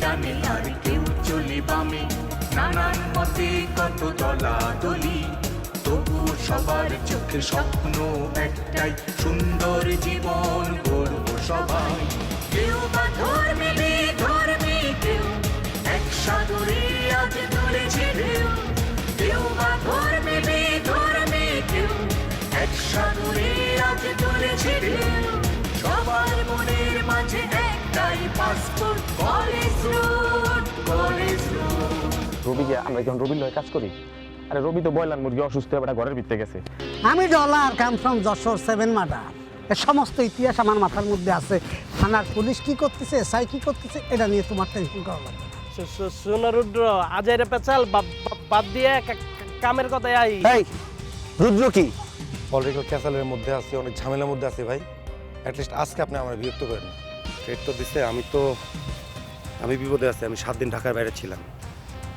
ডানে আর কেউ নানান মতে কত দলাদলি তবু সবার চোখে স্বপ্ন একটাই, সুন্দর জীবন গর্ব সবাই। কেউ বা ধর্মে ধর্মে কেউ, এক সাগরে আজ ঢেউ। কেউ বা ধর্মে ধর্মে কেউ, এক সাগরে আজ ঢেউ। সবার মনের মাঝে একটাই পাসপোর্ট কলেজ কলেজ আমরা যখন রবির লয় কাজ করি। আরে রবি তো বয়লার মুরগি অসুস্থ হয়ে ঘরের ভিতরে গেছে। আমি Dollar come from Jashore seven murder সমস্ত ইতিহাস আমার মাথার মধ্যে আছে। থানার পুলিশ কি করতেছে এসআই কি করতেছে এটা নিয়ে তোমার টেনশন করা লাগবে আজের বা- বাদ দিয়ে কামের কথায় আই এই রুদ্র কি? অলরেডি ক্যাসালের মধ্যে আছে অনেক ঝামেলার মধ্যে আছে ভাই। অ্যাটলিস্ট আজকে আপনি আমার বিরক্ত করেন। ট্রেড তো দিছে আমি তো আমি বিপদে আছি আমি সাত দিন ঢাকার বাইরে ছিলাম।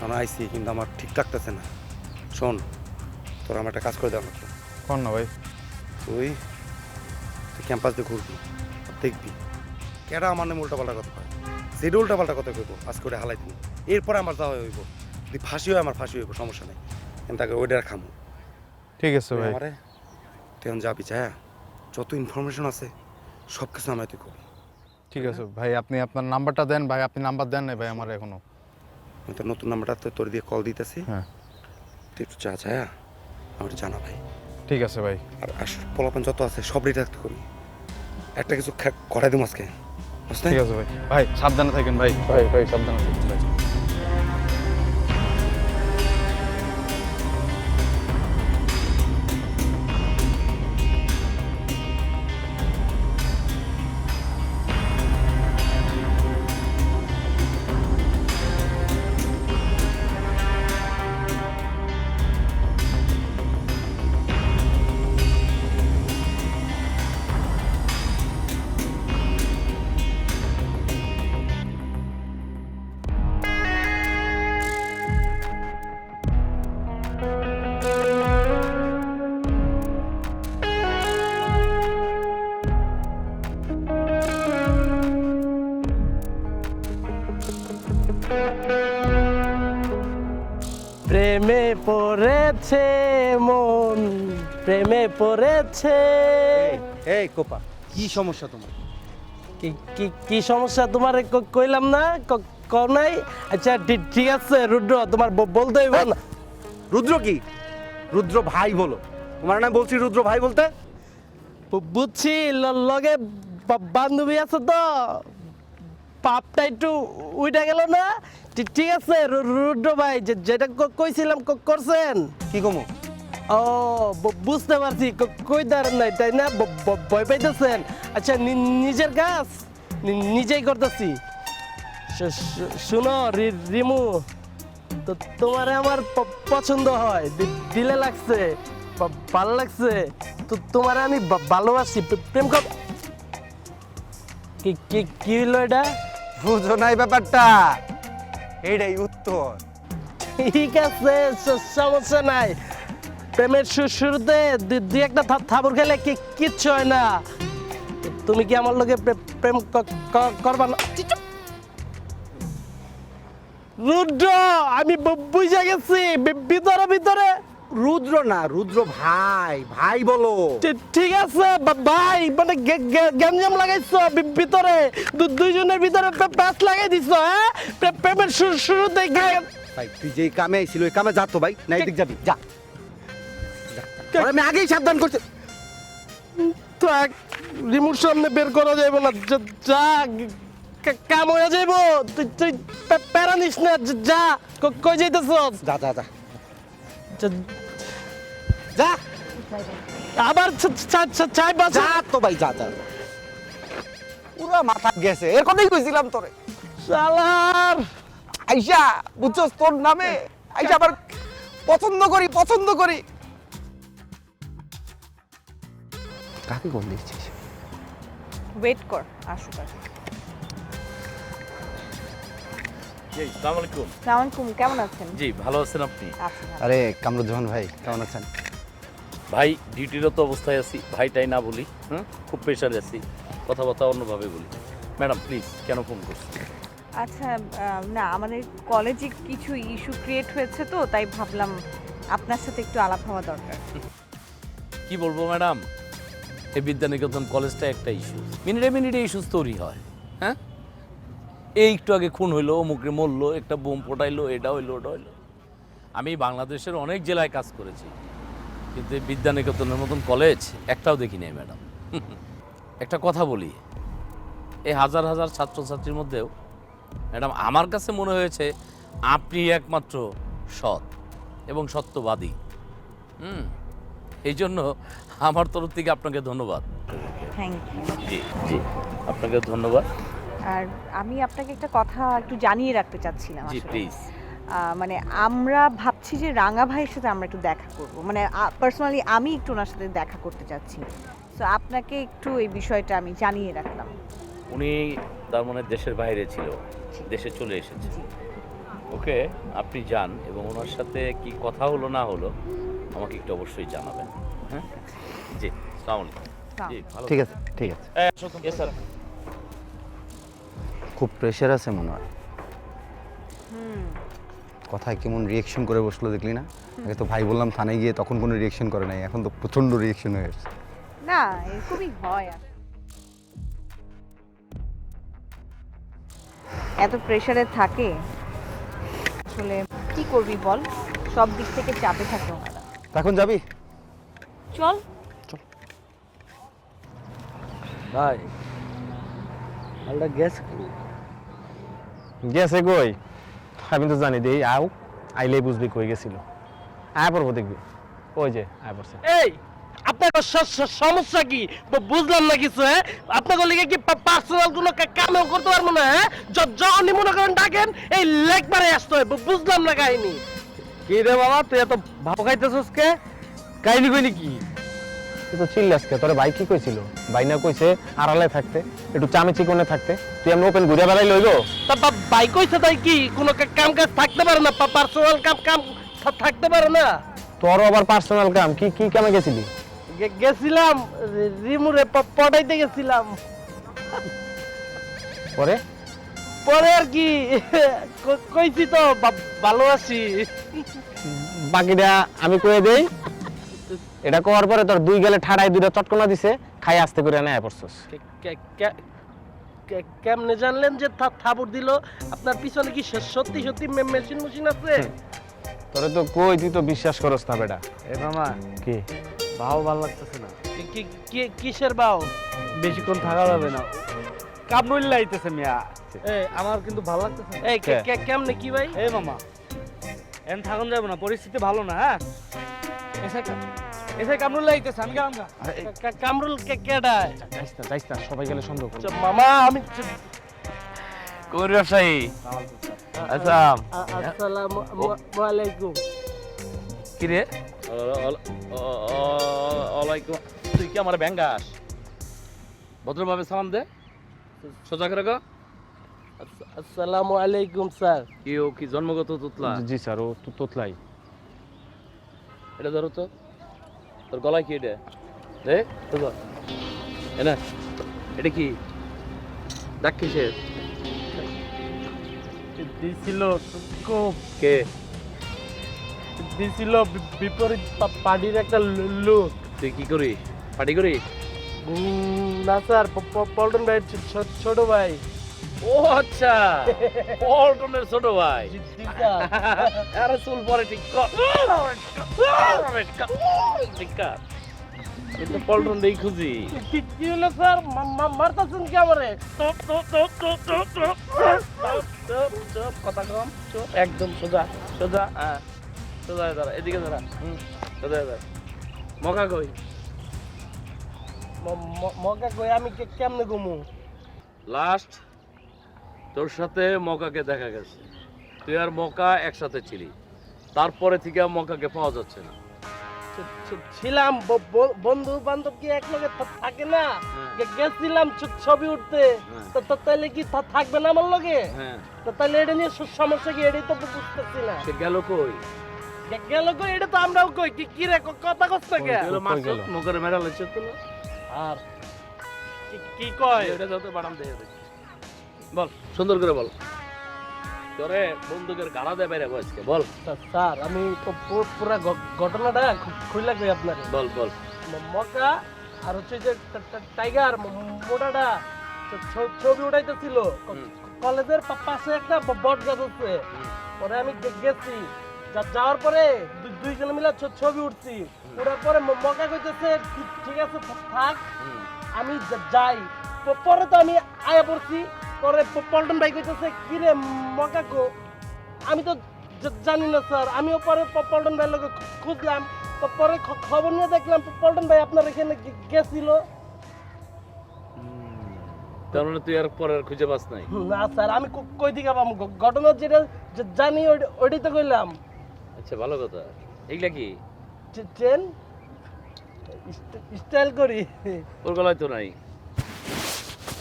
আমি আইসি কিন্তু আমার ঠিক থাকতেছে না। শোন তোর আমার একটা কাজ করে দেওয়া লাগবে। কোন না ভাই? তুই তুই ক্যাম্পাস দিয়ে ঘুরবি দেখবি। কেডা আমার নামে উল্টাপাল্টা কথা কয়? যেটা উল্টাপাল্টা কথা কইব আজকে ওটা হালাই দিন এরপরে আমার যাওয়া হইব। তুই ফাঁসি হয় আমার ফাঁসি হইব সমস্যা নেই। কিন্তু তাকে ওইটা খামো। ঠিক আছে ভাই। আমারে তুই এখন যাবি যা। যত ইনফরমেশন আছে সব কিছু আমায় তুই করবি। ঠিক আছে ভাই আপনি আপনার নাম্বারটা দেন ভাই আপনি নাম্বার দেন নাই ভাই আমার এখনও। আমি তো নতুন নাম্বারটা তো তোর দিয়ে কল দিতেছি। হ্যাঁ। তুই একটু চা যা আমার জানা ভাই। ঠিক আছে ভাই। আর আর পোলাপান যত আছে সব রেডি রাখতে করি। একটা কিছু খা- করাই দেবো আজকে বুঝতে ঠিক আছে ভাই। ভাই সাবধানে থাকেন ভাই। ভাই ভাই সাবধানে থাকেন। প্রেমে পড়েছে মন প্রেমে পড়েছে। এই কোপা কি সমস্যা তোমার? কি কি কি সমস্যা তোমার? কইলাম না ক- কও নাই? আচ্ছা ঠিক আছে রুদ্র তোমার বলতে হইব না। রুদ্র কি? রুদ্র ভাই বলো। তোমার না বলছি রুদ্র ভাই বলতে? বুঝছি লগে বান্ধবী আছে তো। পাপটা একটু উইটা গেল না? ঠিক আছে রুদ্র ভাই যেটা ক- কইছিলাম করছেন? কি কমো? ও বুঝতে পারছি কই দাঁড়ান নাই তাই না? ভয় পাইতেছেন? আচ্ছা নিজের কাজ? নিজেই করতেছি। শুনো রিমু তো তোমার আমার পছন্দ হয় দিলে লাগছে ভালো লাগছে তো তোমার আমি ভালোবাসি প্রেম কর কি কি কি হইল এটা? বুঝো নাই ব্যাপারটা। এইটাই উত্তর। ঠিক আছে সমস্যা নাই। প্রেমের শুরুতে দু- দুই একটা থাবর খেলে কি কিচ্ছু হয় না। তুমি কি আমার লোকে প্রেম করবা না? রুদ্র, আমি বুঝে গেছি। ভিতরে ভিতরে। রুদ্র না রুদ্র ভাই ভাই বলো। ঠিক আছে ভাই মানে গ্যাঞ্জাম লাগাইছো ভিতরে দুইজনের ভিতরে প্যাঁচ লাগাই দিছো হ্যাঁ? প্রে- প্রেমের শু- শুরুতে গে- ভাই তুই যেই কামে আইছিল ওই কামে যা তো ভাই না এদিক যাবি যা। আমি আগেই সাবধান করছি। তো এক রিমোট সামনে বের করা যাবে না যা- কাম হয়ে যাইব। তুই প্যারা নিস না যা- যা কই যাইতেছস যা যা। যা যা- আবার ছাই বাঁচা যা তো ভাই যা যা। পুরা মাথা গেছে। এর কথাই কইছিলাম তোরে। শালার। আইসা বুঝছস তোর নামে? আইসা আবার পছন্দ করি পছন্দ করি। কাকে দিচ্ছিস ওয়েট কর আসুক আসুক কেমন আছেন? জি ভালো আছেন আপনি। আরে কামরুজ্জামান ভাই কেমন আছেন? ভাই ডিউটিরত অবস্থায় আছি। ভাইটাই না বলি হুম? খুব প্রেশারে আছি। কথাবার্তা অন্যভাবে বলি। ম্যাডাম প্লিজ কেন ফোন করছি আচ্ছা না আমাদের কলেজে কিছু ইস্যু ক্রিয়েট হয়েছে তো তাই ভাবলাম আপনার সাথে একটু আলাপ হওয়া দরকার। কি বলব ম্যাডাম? এই বিদ্যানিকেতন কলেজটা একটা ইস্যু মিনিটে মিনিটে ইস্যুস তৈরি হয় হ্যাঁ? এই একটু আগে খুন হইল অমুকে মরলো একটা বোম ফোটাইলো এটা হইল ওটা হইল। আমি বাংলাদেশের অনেক জেলায় কাজ করেছি। কিন্তু এই বিদ্যানিকেতনের মতন কলেজ একটাও দেখি নাই ম্যাডাম। একটা কথা বলি। এই হাজার হাজার ছাত্রছাত্রীর মধ্যেও ম্যাডাম আমার কাছে মনে হয়েছে আপনি একমাত্র সৎ এবং সত্যবাদী। হুম? এই জন্য আমার তরফ থেকে আপনাকে ধন্যবাদ। থ্যাংক ইউ জি জি। আপনাকে ধন্যবাদ। আর আমি আপনাকে একটা কথা একটু জানিয়ে রাখতে চাচ্ছিলাম জি প্লিজ মানে আমরা ভাবছি যে রাঙা ভাইয়ের সাথে আমরা একটু দেখা করব। মানে পার্সোনালি আমি একটু ওনার সাথে দেখা করতে চাচ্ছি। তো আপনাকে একটু এই বিষয়টা আমি জানিয়ে রাখলাম। উনি তার মানে দেশের বাইরে ছিল। দেশে চলে এসেছে। ওকে আপনি যান এবং ওনার সাথে কি কথা হলো না হলো আমাকে একটু অবশ্যই জানাবেন। হ্যাঁ? জি সালাম জি ভালো ঠিক আছে ঠিক আছে। sir. খুব প্রেশার আছে মনে হয়। হুম। কথায় কেমন রিয়েকশন করে বসল দেখলি না? আগে তো ভাই বললাম থানায় গিয়ে তখন কোনো রিয়েকশন করে নাই এখন তো প্রচণ্ড রিয়েকশন হয়ে এসছে না এরকমই হয়। এত প্রেশারে থাকে আসলে কি করবি বল? সব দিক থেকে চাপে থাকে ওনারা। এখন যাবি? চল। ভাই আমরা গ্যাস গেছে কই? আমি তো জানি দেই আও আইলেই বুঝবি কই গেছিল। আয় পড়ব দেখবি। ওই যে আয় পড়ছে। এই আপনার সমস্যা কি? বুঝলাম না কিছু হ্যাঁ? আপনাকে লিগে কি পার্সোনাল কোনো কা- কামেও করতে পারব না হ্যাঁ? য- যখনই মনে করেন ডাকেন এই লেগ মারে আসতে হয় বু- বুঝলাম না কাহিনী। কি রে বাবা তুই এত ভাব খাইতেছস কে? কাহিনী কইনি কি? তো চিল্লাস কে? তোরে ভাই কি কইছিল? ভাই না কইছে আড়ালে থাকতে একটু চামে চিকনে থাকতে। তুই আমি ওপেন ঘুরে বেড়াই তা বাইক কইছে তাই কি? কোনো কাম কাজ থাকতে পারে না পার্সোনাল কাম কাম থাকতে পারে না। তোরও আবার পার্সোনাল কাম কি কি কামে গেছিলি? গেছিলাম রিমুরে পটাইতে গেছিলাম। পরে? পরে আর কি কইছি তো ভালো আছি বাকিটা আমি কয়ে দেই। এটা করার পরে তোর দুই গেলে ঠাড়াই দুইটা চটকনা দিছে খাই আস্তে করে নেয় পড়ছস। কে- কে- কে- কে- কেমনে জানলেন যে থা- থাবর দিল? আপনার পিছনে কি সত্যি সত্যি মেশিন মেশিন আছে? তোরে তো কই তুই তো বিশ্বাস করস না বেটা। এ মামা কি? ভাও ভালো লাগতেছে না। কি- কি- কি- কিসের বাও বেশিক্ষণ থাকা যাবে না। কামড়ুল লাইতেছে মিয়া। এ আমার কিন্তু ভালো লাগতেছে না। এই কে- কে- কেমনে কি ভাই? এ মামা এন থাকুন যাবে না পরিস্থিতি ভালো না হ্যাঁ? এসে কা- এসে কামড়ুল লাইতেছে আমি গেলাম গা। কা- কা- কামরুল কে কেডায় যাইস না যাইস না সবাই গেলে সন্দেহ করবে। মামা আমি কোন ব্যবসায়ী। আচ্ছা। আসসালামু আ- কি রে? ওয়ালাইকুম। তুই কি আমার ব্যাঙ্গাস? ভদ্রভাবে সালাম দে। সোজা করে আসসালামু আলাইকুম স্যার। কি ও কি জন্মগত তোতলা? জি স্যার ও তোতলাই। এটা ধরো তো। তোর গলায় কি এটা? দে তো ধর। এ না এটা কি? ডাক কিসের? দিছিল কে? দিছিল বিপরীত পা- পার্টির একটা লোক। তুই কি করিস? পার্টি করিস? না স্যার পল্টন ভাই ছোট ভাই। ও আচ্ছা। পল্টনের ছোট ভাই। আরে চুল পরে ঠিক কিন্তু পল্টন দেই খুঁজি। কি হলো স্যার? মারতাছেন কি আমারে? চুপ চুপ কথা কম চুপ। একদম সোজা সোজা হ্যাঁ সোজা দাঁড়া এদিকে দাঁড়া। হুম সোজা দাঁড়া। মকা কই? ম- ম- মগা কই? আমি কে- কেমনে ঘুমু? লাস্ট তোর সাথে মকাকে দেখা গেছে। তুই আর মকা একসাথে ছিলি। তারপরে থেকে মকাকে পাওয়া যাচ্ছে না। ছিলাম বন্ধু বান্ধব কি এক থাকে না? হ্যাঁ। গেছিলাম ছবি উঠতে। হ্যাঁ। তো কি থাকবে না আমার লগে? হ্যাঁ। তো তাইলে এটা নিয়ে সমস্যা কি? এটাই তো বুঝতেছি না। সে গেল কই? গেল কই? এটা তো আমরাও কই? কি কি রে ক- কথা কষ্ট কে গেল? মুখের তো আর কি- কি কয়? এটা যত বাড়াম দিয়ে বল। সুন্দর করে বল। তোরে বন্দুকের গাড়া দেবে রে বসকে বল। স্যার- আমি তো পুরা ঘটনাটা খু- খুলে কই আপনাকে বল বল। ম- মক্কা আর হচ্ছে যে টাইগার মোটাটা ছবি উঠাইতেছিল। ক- হুম। কলেজের পাশে একটা বট গাছ আছে। পরে আমি গেছি। যা- যাওয়ার পরে দু- দুইজনে মিলে ছবি উঠছি। উঠার পরে ম- মক্কা কইতেছে "ঠিক- আছে থাক। আমি যাই। প- পরে তো আমি আয়া পড়ছি। পরে পল্টন ভাই কইতেছে কি রে মক্কা আমি তো জানি না স্যার আমিও পরে পল্টন ভাইয়ের লোক খুঁজলাম পরে খবর নিয়ে দেখলাম পল্টন ভাই আপনার এখানে গেছিল। তার মানে তুই আর পরে আর খুঁজে পাস নাই। না স্যার আমি কই দিকে পাবো? ঘটনা যেটা জানি ওইটা- ওইটাই তো কইলাম। আচ্ছা ভালো কথা। এইগুলা কি? স্ট- স্টাইল করি। ওর গলায় তো নাই।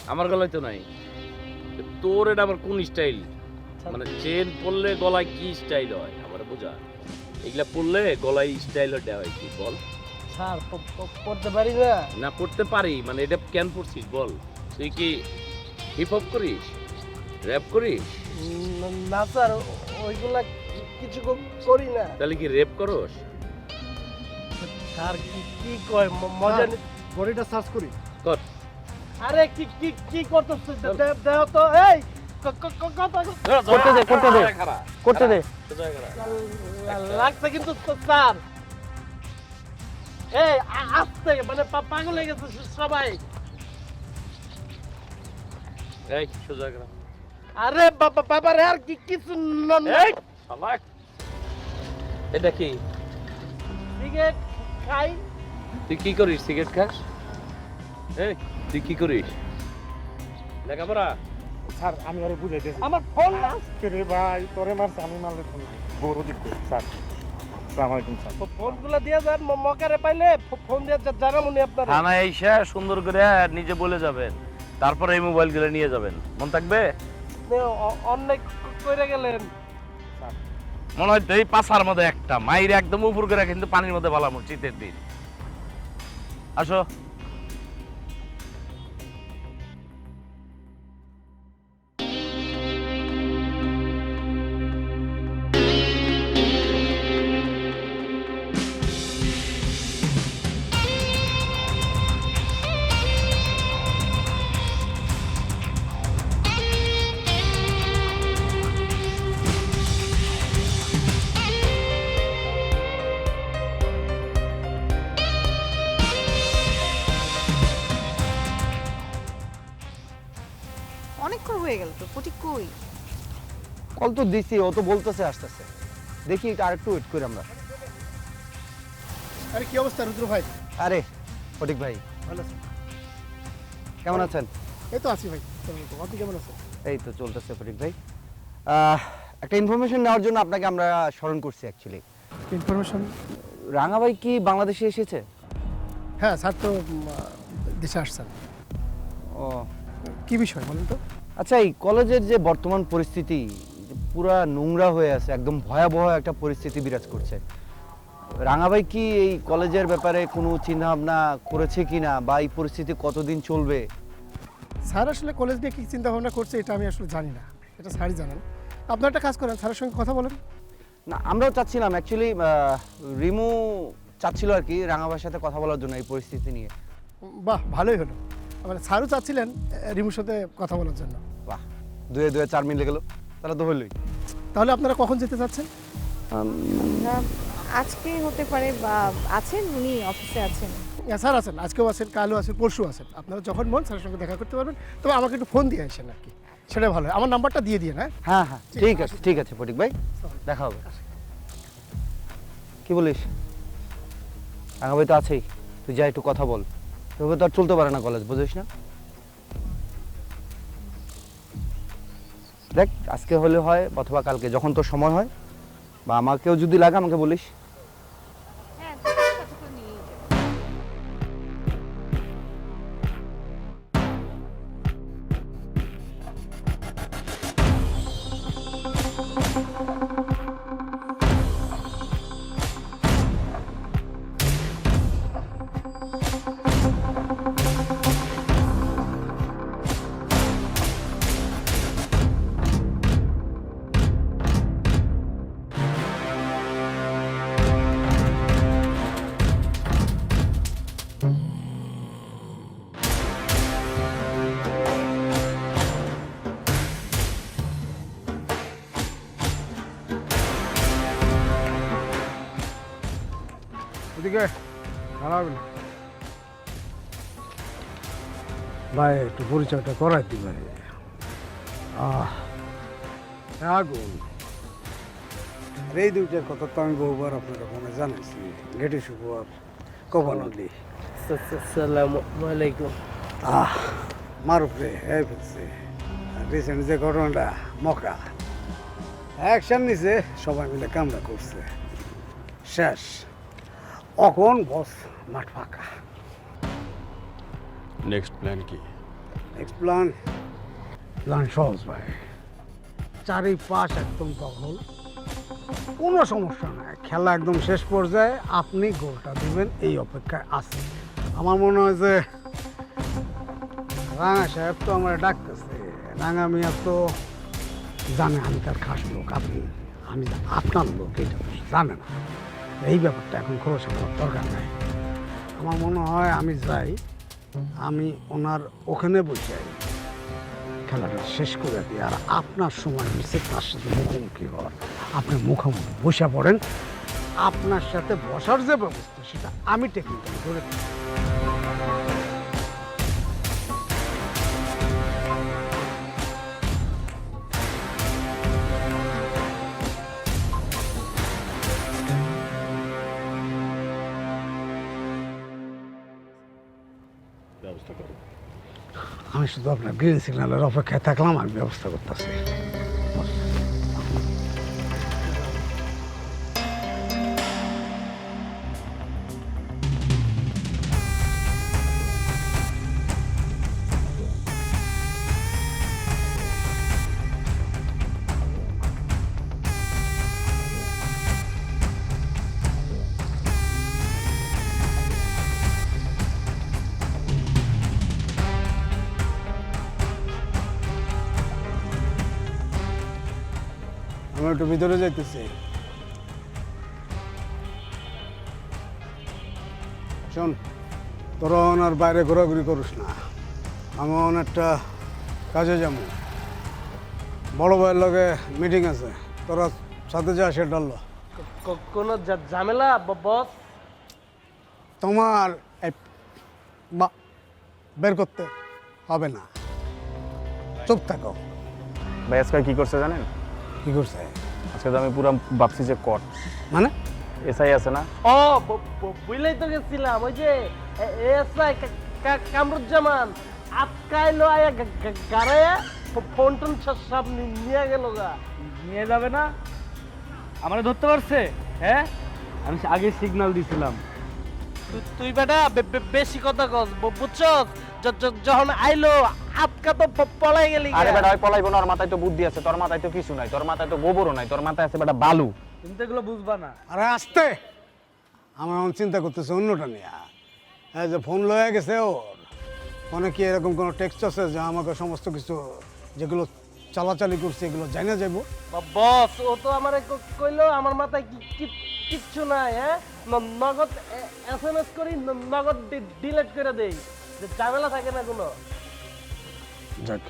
আমার গলায় তো নাই। তোর এটা আবার কোন স্টাইল? মানে চেন পরলে গলায় কি স্টাইল হয়? আমার বোঝা। এগুলা পরলে গলায় স্টাইল দেওয়া হয় কি? বল। স্যার পড়তে পারি না। না পড়তে পারি। মানে এটা কেন পড়ছিস বল। তুই কি হিপ হপ করিস? র্যাপ করিস? না স্যার ওইগুলা কিছু করি না। তাহলে কি রেপ করস? স্যার কি কি কয়? মজা বডিটা সার্চ করি। কর। আরে কি কি কি করতেছ দে- দেহ তো এই করতে দে করতে দে করতে দে লাগছে কিন্তু স্যার এই আসতে মানে পাগল হয়ে গেছে সবাই এই সোজা করা আরে বাবা বাবা রে আর কি কিছু ন- এই শালা এটা কি সিগারেট খাই তুই কি করিস সিগারেট খাস এই তুই কি করিস? লেখাপড়া? স্যার আমি আরে বুঝাই দিয়েছি আমার ফোন না। রে ভাই তোরে মারছে আমি মারলে ফোন বড় দিক স্যার। আসসালামু আলাইকুম স্যার। ফোনগুলো দিয়ে যান মকারে পাইলে ফোন দিয়ে জা- জানামুনি আপনার। থানায় এসে সুন্দর করে নিজে বলে যাবেন। তারপরে এই মোবাইলগুলো নিয়ে যাবেন। মন থাকবে? অনেক কইরা গেলেন। মনে হয় এই পাশার মধ্যে একটা। মাইরে একদম উপর করে কিন্তু পানির মধ্যে বালামো শীতের দিন। আসো। কল তো দিছি ও তো বলতেছে আসতেছে। দেখি এটা আরেকটু ওয়েট করি আমরা। আরে কি অবস্থা রুদ্র ভাই? আরে ফটিক ভাই। ভালো কেমন আছেন? এই তো আছি ভাই আপনি কেমন আছেন? এই তো চলতেছে ফটিক ভাই। একটা ইনফরমেশন নেওয়ার জন্য আপনাকে আমরা স্মরণ করছি অ্যাকচুয়ালি ইনফরমেশন রাঙা ভাই কি বাংলাদেশে এসেছে? হ্যাঁ স্যার তো দেশে আসছেন। ও। কি বিষয় বলেন তো? আচ্ছা এই কলেজের যে বর্তমান পরিস্থিতি পুরা নোংরা হয়ে আছে একদম ভয়াবহ একটা পরিস্থিতি বিরাজ করছে। রাঙাবাই কি এই কলেজের ব্যাপারে কোনো চিন্তা ভাবনা করেছে কিনা বা এই পরিস্থিতি কতদিন চলবে? স্যার আসলে কলেজ নিয়ে কি চিন্তা ভাবনা করছে এটা আমি আসলে জানি না এটা স্যারই জানেন। আপনার একটা কাজ করেন স্যারের সঙ্গে কথা বলেন। না আমরাও চাচ্ছিলাম অ্যাকচুয়ালি রিমু চাচ্ছিল আর কি রাঙাভাইয়ের সাথে কথা বলার জন্য এই পরিস্থিতি নিয়ে। বাহ ভালোই হলো। মানে স্যারও চাচ্ছিলেন রিমুর সাথে কথা বলার জন্য। বাহ দুয়ে দুয়ে চার মিলে গেল। তাহলে তো হলোই তাহলে আপনারা কখন যেতে চাচ্ছেন? না আজকে হতে পারে বা আছেন উনি অফিসে আছেন। হ্যাঁ, স্যার আছেন আজকেও আছেন কালও আছেন পরশু আছেন। আপনারা যখন মন স্যারের সঙ্গে দেখা করতে পারবেন। তবে আমাকে একটু ফোন দিয়ে আসেন আর কি। সেটা ভালো হয়। আমার নাম্বারটা দিয়ে দিন হ্যাঁ? হ্যাঁ হ্যাঁ। ঠিক আছে। ঠিক আছে ফটিক ভাই। দেখা হবে। কি বলিস? রাঙাভাই তো আছেই। তুই যা একটু কথা বল। এভাবে তো আর চলতে পারে না কলেজ বুঝিস না? দেখ, আজকে হলে হয় অথবা কালকে, যখন তোর সময় হয়। বা আমাকেও যদি লাগে, আমাকে বলিস। খারাপ না। ভাই একটু পরিচয়টা আহ আগুন এই দুইটার কথা তো আমি বহুবার আপনার জানাইছি। গেটে শুভ আর আলাইকুম। আহ মারুফ রে হ্যাঁ ফেলছে। রিসেন্ট যে ঘটনাটা মকা অ্যাকশন নিছে সবাই মিলে কামড়া করছে। শেষ। অখন বস। মাঠ ফাঁকা নেক্সট প্ল্যান কি নেক্সট প্ল্যান প্ল্যান সহজ ভাই। চারিপাশ একদম দখল। কোনো সমস্যা নাই। খেলা একদম শেষ পর্যায়ে আপনি গোলটা দিবেন এই অপেক্ষায় আছে। আমার মনে হয় যে রাঙা সাহেব তো আমার ডাকতেছে। রাঙা মিয়া তো জানে আমি তার খাস লোক আপনি আমি আপনার লোক এটা জানে না। এই ব্যাপারটা এখন খোলসা করার দরকার নাই। আমার মনে হয় আমি যাই, আমি ওনার ওখানে বসে খেলাটা শেষ করে দিই আর আপনার সময় মিশে তার সাথে মুখোমুখি হওয়ার। আপনি মুখোমুখি বসে পড়েন, আপনার সাথে বসার যে ব্যবস্থা সেটা আমি টেকনিক্যাল করে দিই। শুধু আপনার গ্রিন সিগন্যালের অপেক্ষায় থাকলাম আমি ব্যবস্থা করতেছি। ভিতরে যাইতেছি। শোন তোরা আর বাইরে ঘোরাঘুরি করিস না। আমি একটা কাজে যাব। বড় ভাইয়ের লগে মিটিং আছে। তোরা সাথে যা সে ডাললো ক- কোনো ঝামেলা ব- বস? তোমার বা বের করতে হবে না। চুপ থাকো। ভাই কি করছে জানেন? কি করছে? আজকে তো আমি পুরো ভাবছি যে কট মানে? এসআই আছে না? ও বুঝলেই তো গেছিলাম ওই যে এ- এসআই কামরুজ্জামান। আটকাইলো আয়া গাড়াইয়া পন্টন ফোন টোন সব- নিয়ে গেল গা। নিয়ে যাবে না? আমারে ধরতে পারছে? হ্যাঁ? আমি আগে সিগন্যাল দিছিলাম। তুই বেটা বেশি কথা কস বুঝছস? যখন আইলো আটকা তো পলাই গেলি আরে। বেটা ওই পলাইবো না মাথায় তো বুদ্ধি আছে তোর মাথায় তো কিছু নাই তোর মাথায় তো গোবরও নাই তোর মাথায় আছে বেটা বালু। তুমি তো এগুলো বুঝবা না। আরে আসতে! আমার এখন চিন্তা করতেছি অন্যটা নিয়ে। এই যে ফোন লয়ে গেছে ওর। ফোনে কি এরকম কোনো টেক্সট আছে যে আমাকে সমস্ত কিছু যেগুলো চালাচালি করছে এগুলো জানা যাব বা- বস ও তো আমার কইলো আমার মাথায় কি কি- কিচ্ছু নাই হ্যাঁ? নগদ এস এম এস করি ন- নগদ ডিলেট করে দেই। যে ঝামেলা থাকে না কোনো। যাক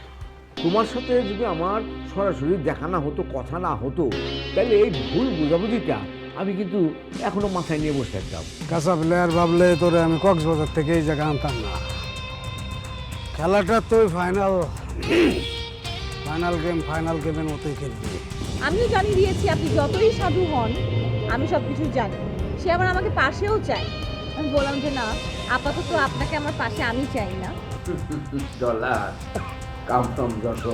তোমার সাথে যদি আমার সরাসরি দেখা না হতো কথা না হতো তাহলে এই ভুল বোঝাবুঝিটা আমি কিন্তু এখনও মাথায় নিয়ে বসে থাকতাম। কাঁচা প্লেয়ার ভাবলে তোরে আমি কক্সবাজার থেকে এই জায়গা আনতাম না। খেলাটা তো ফাইনাল ফাইনাল গেম ফাইনাল গেমের মতোই খেলবি। আমিও জানিয়ে দিয়েছি আপনি যতই সাধু হন আমি সব কিছু জানি। সে আবার আমাকে পাশেও চায়। আমি বললাম যে না আপাতত আপনাকে আমার পাশে আমি চাই না। ডলার কাম ফ্রম যত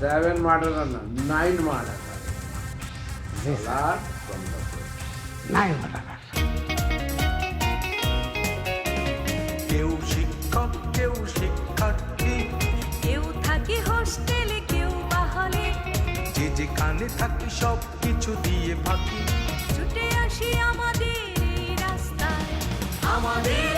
সেভেন মার্ডার না নাইন মার্ডার। ডলার ফ্রম যত নাই টাকা কেউ শিক্ষক কেউ শিক্ষার্থী। থাকে হোস্টেলে কেউ বাহলে যে যে কানে থাকি সব কিছু দিয়ে ফাঁকি ছুটে আসি আমাদের রাস্তায়। আমাদের